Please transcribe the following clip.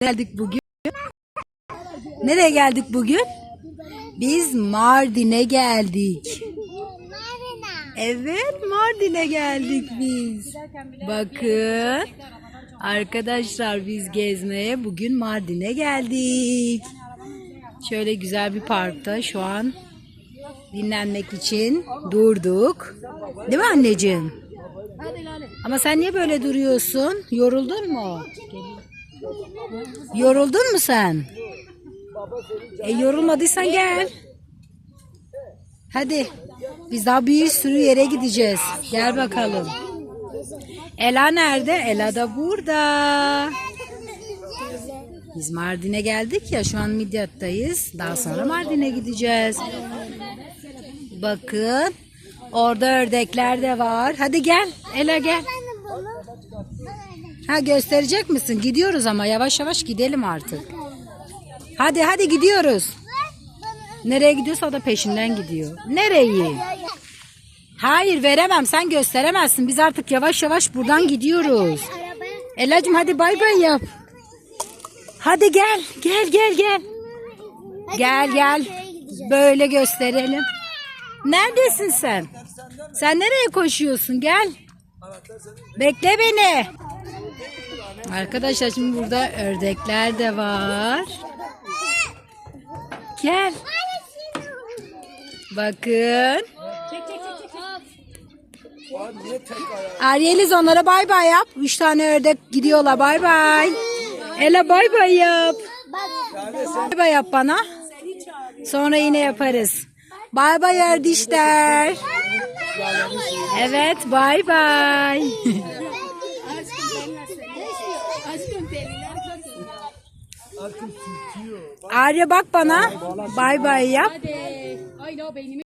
geldik bugün? Nereye geldik bugün? Biz Mardin'e geldik. Evet Mardin'e geldik biz. Bakın. Arkadaşlar biz gezmeye bugün Mardin'e geldik. Şöyle güzel bir parkta şu an dinlenmek için durduk. Değil mi anneciğim? Ama sen niye böyle duruyorsun? Yoruldun mu? Yoruldun mu sen? E yorulmadıysan gel. Hadi. Biz daha bir sürü yere gideceğiz. Gel bakalım. Ela nerede? Ela da burada. Biz Mardin'e geldik ya şu an Midyat'tayız. Daha sonra Mardin'e gideceğiz. Bakın. Orada ördekler de var. Hadi gel. Ela gel. Ha gösterecek misin? Gidiyoruz ama yavaş yavaş gidelim artık. Hadi hadi gidiyoruz. Nereye gidiyorsa o da peşinden gidiyor. Nereyi? Hayır veremem sen gösteremezsin. Biz artık yavaş yavaş buradan gidiyoruz. Elacığım hadi bay bay yap. Hadi gel gel gel gel. Gel gel. Böyle gösterelim. Neredesin sen? Sen nereye koşuyorsun? Gel. Bekle beni. Arkadaşlar şimdi burada ördekler de var. Gel. Bakın. Aryeliz onlara bay bay yap. Üç tane ördek gidiyorlar bay bay. Ela bay bay yap. Bay bay yap bana. Sonra yine yaparız. Bay bay erdişler. Evet bay bay. Arya bak bana. Bay bay yap. Ay no beynimi